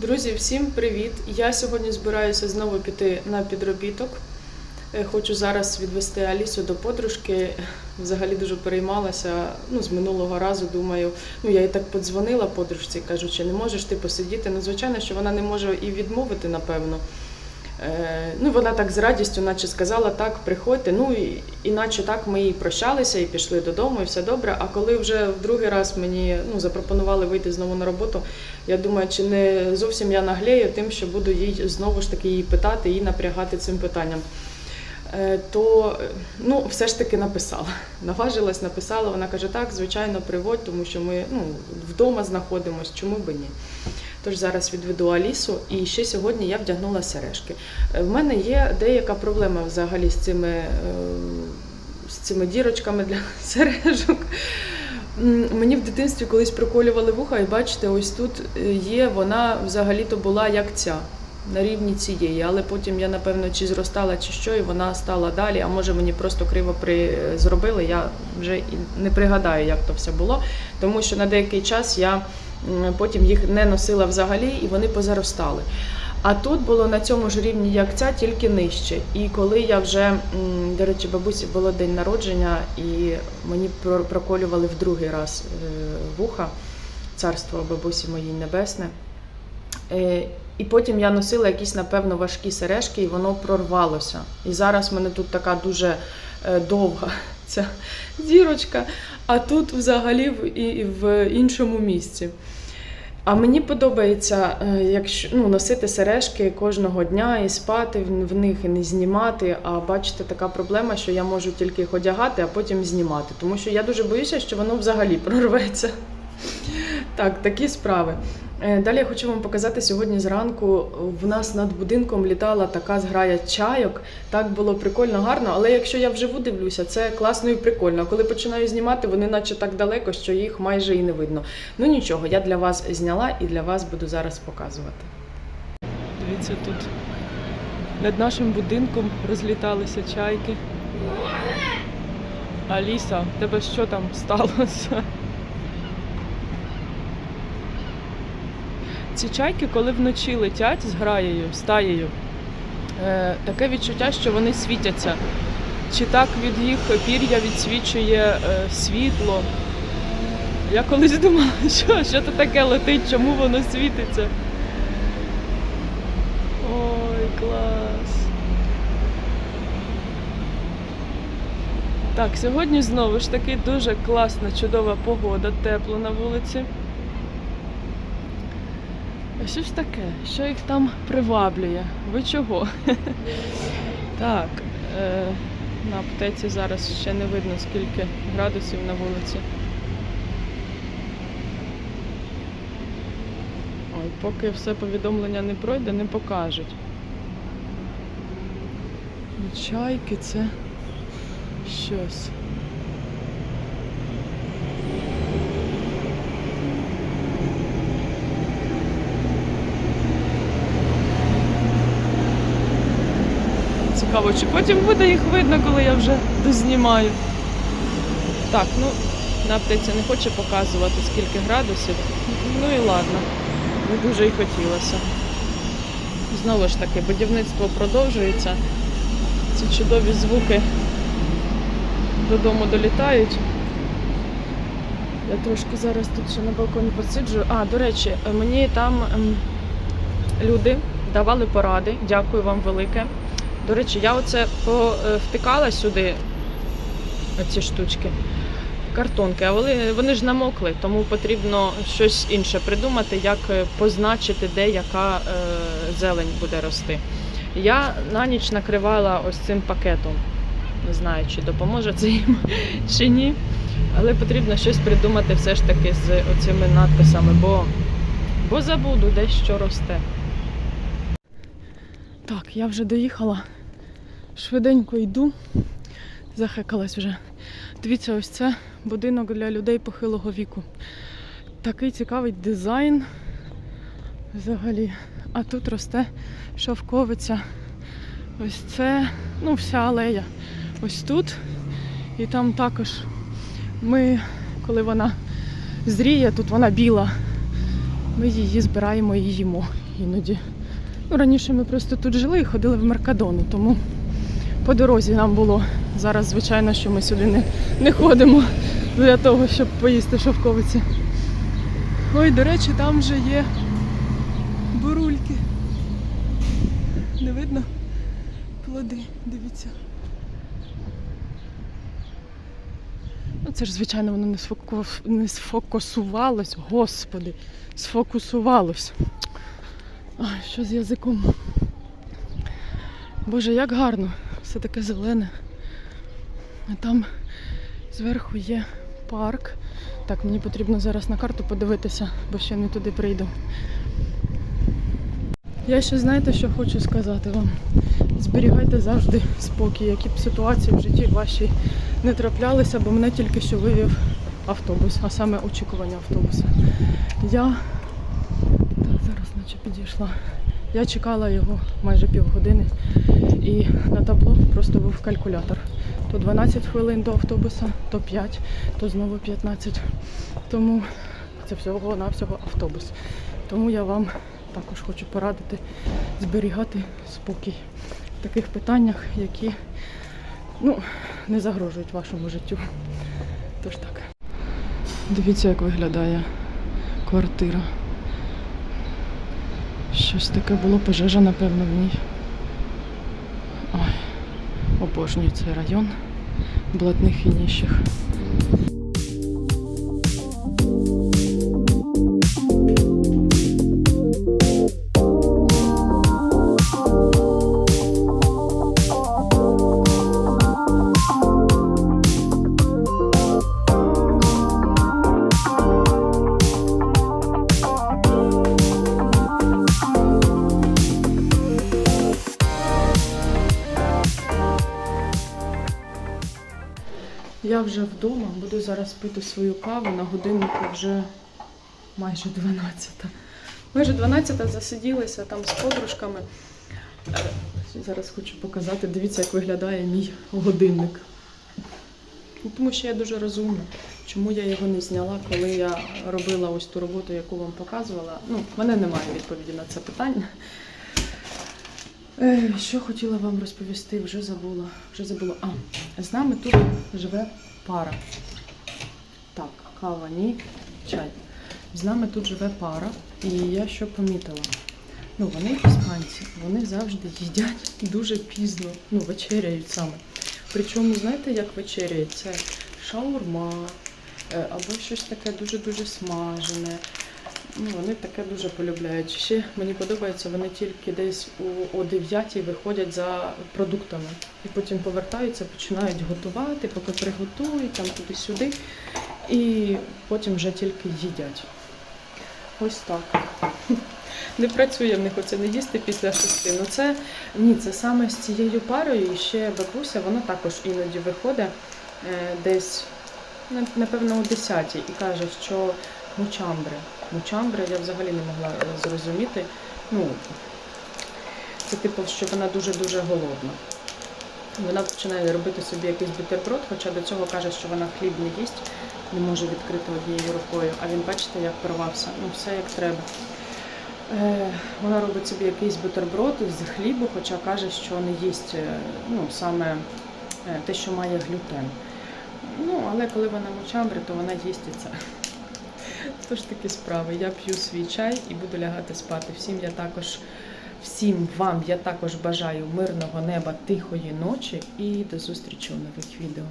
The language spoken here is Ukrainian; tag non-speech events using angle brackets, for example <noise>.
Друзі, всім привіт! Я сьогодні збираюся знову піти на підробіток. Е, Хочу зараз відвести Алісу до подружки. Взагалі дуже переймалася. Ну, з минулого разу думаю, ну я їй так подзвонила подружці, кажу, чи не можеш ти посидіти. Ну, звичайно, що вона не може і відмовити, напевно. Е, ну, вона так з радістю, наче сказала, так, приходьте. Ну, і, іначе так ми і прощалися, і пішли додому, і все добре. А коли вже в другий раз мені ну, запропонували вийти знову на роботу, я думаю, чи не зовсім я наглею тим, що буду їй знову ж таки її питати і напрягати цим питанням. Е, То ну, все ж таки написала. <laughs> Наважилась, написала. Вона каже, так, звичайно, приводь, тому що ми ну, вдома знаходимося, чому би ні. Тож зараз відведу Алісу, і ще сьогодні я вдягнула сережки. Е, В мене є деяка проблема взагалі з цими, е, з цими дірочками для <laughs> сережок. Мені в дитинстві колись приколювали вуха, і бачите, ось тут е, є, вона взагалі-то була як ця, на рівні цієї. Але потім я, напевно, чи зростала, чи що, і вона стала далі. А може мені просто криво при... зробили, я вже і не пригадаю, як то все було. Тому що на деякий час я потім їх не носила взагалі, і вони позаростали. А тут було на цьому ж рівні, як ця, тільки нижче. І коли я вже, до речі, бабусі було день народження, і мені проколювали в другий раз е, вуха, царство бабусі моїй небесне. Е, І потім я носила якісь, напевно, важкі сережки, і воно прорвалося. І зараз в мене тут така дуже е, довга <laughs> ця дірочка, а тут взагалі в, і, в іншому місці. А мені подобається е, якщо, ну, носити сережки кожного дня і спати в них і не знімати. А бачите, така проблема, що я можу тільки їх одягати, а потім знімати. Тому що я дуже боюся, що воно взагалі прорветься. Так, такі справи. Е, Далі я хочу вам показати сьогодні зранку. В нас над будинком літала така зграя чайок. Так було прикольно, гарно. Але якщо я вживу дивлюся, це класно і прикольно. Коли починаю знімати, вони наче так далеко, що їх майже і не видно. Ну нічого, я для вас зняла і для вас буду зараз показувати. Дивіться, тут над нашим будинком розліталися чайки. Аліса, тебе що там сталося? Ці чайки, коли вночі летять з граєю, стаєю, е, таке відчуття, що вони світяться. Чи так від їх пір'я відсвічує е, світло. Я колись думала, <laughs> що, що це таке летить, чому воно світиться. Ой, клас. Так, сьогодні знову ж таки дуже класна, чудова погода, тепло на вулиці. Що ж таке? Що їх там приваблює? Ви чого? <laughs> так, е, на аптеці зараз ще не видно, скільки градусів на вулиці. Ой, поки все повідомлення не пройде, не покажуть. Чайки це щось. Цікаво, чи потім буде їх видно, коли я вже дознімаю. Так, ну, на аптеці не хоче показувати, скільки градусів. Ну і ладно, не дуже й хотілося. Знову ж таки, будівництво продовжується. Ці чудові звуки додому долітають. Я трошки зараз тут ще на балконі посиджу. А, до речі, мені там ем, люди давали поради. Дякую вам велике. До речі, я оце втикала сюди ці штучки, картонки, а вони, вони ж намокли, тому потрібно щось інше придумати, як е, позначити, де яка е, зелень буде рости. Я на ніч накривала ось цим пакетом. Не знаю, чи допоможе це їм <laughs> чи ні. Але потрібно щось придумати все ж таки з оцими надписами, бо, бо забуду де що росте. Так, я вже доїхала. Швиденько йду. Захекалась вже. Дивіться, ось це будинок для людей похилого віку. Такий цікавий дизайн взагалі. А тут росте шовковиця. Ось це, ну, вся алея. Ось тут. І там також ми, коли вона зріє, тут вона біла. Ми її збираємо і їмо іноді. Ну, раніше ми просто тут жили і ходили в Меркадону, тому по дорозі нам було. Зараз, звичайно, що ми сюди не, не ходимо для того, щоб поїсти шовковиці. Ой, до речі, там вже є бурульки. Не видно? Плоди, дивіться. Ну, це ж, звичайно, воно не, сфоку... не сфокусувалось, господи, сфокусувалось. Ай, що з язиком? Боже, як гарно, все таке зелене. А там зверху є парк. Так, мені потрібно зараз на карту подивитися, бо ще не туди прийду. Я ще знаєте, що хочу сказати вам. Зберігайте завжди спокій, які б ситуації в житті вашій не траплялися, бо мене тільки що вивів автобус, а саме очікування автобуса. Я так, зараз наче підійшла. Я чекала його майже півгодини і на табло просто був калькулятор. То 12 хвилин до автобуса, то 5, то знову 15. Тому це всього-навсього автобус. Тому я вам також хочу порадити зберігати спокій в таких питаннях, які ну, не загрожують вашому життю. Тож так. Дивіться, як виглядає квартира. Щось таке було пожежа, напевно, в ній. Обожнюю цей район блатних і ніщих. Я вже вдома, буду зараз пити свою каву на годиннику вже майже 12. Майже 12 засиділися там з подружками. Е, Зараз хочу показати, дивіться, як виглядає мій годинник. Ну, Тому що я дуже розумна. Чому я його не зняла, коли я робила ось ту роботу, яку вам показувала? Ну, в мене немає відповіді на це питання. Що хотіла вам розповісти, вже забула. Вже забула. А, з нами тут живе пара. Так, кава, ні, чай. З нами тут живе пара, і я що помітила. Ну, вони іспанці, вони завжди їдять дуже пізно, ну, вечеряють саме. Причому, знаєте, як вечеряють? Це шаурма е, або щось таке дуже-дуже смажене. Ну, вони таке дуже полюбляють. Ще мені подобається, вони тільки десь у, о 9 виходять за продуктами і потім повертаються, починають готувати, поки приготують там туди-сюди, і потім вже тільки їдять. Ось так. Не працює в них оце не їсти після шести. Ну це ні, це саме з цією парою. І ще бабуся, вона також іноді виходить е, десь, напевно, о 10 і каже, що мучамбри. Мучамбри я взагалі не могла е, зрозуміти. Ну, це типу, що вона дуже-дуже голодна. Вона починає робити собі якийсь бутерброд, хоча до цього каже, що вона хліб не їсть, не може відкрити однією рукою. А він, бачите, як порвався. Ну, все як треба. Е, вона робить собі якийсь бутерброд з хлібу, хоча каже, що не їсть е, ну, саме е, те, що має глютен. Ну, але коли вона мочамбри, то вона їсть і це. Тож такі справи. Я п'ю свій чай і буду лягати спати. Всім я також, всім вам я також бажаю мирного неба, тихої ночі і до зустрічі у нових відео.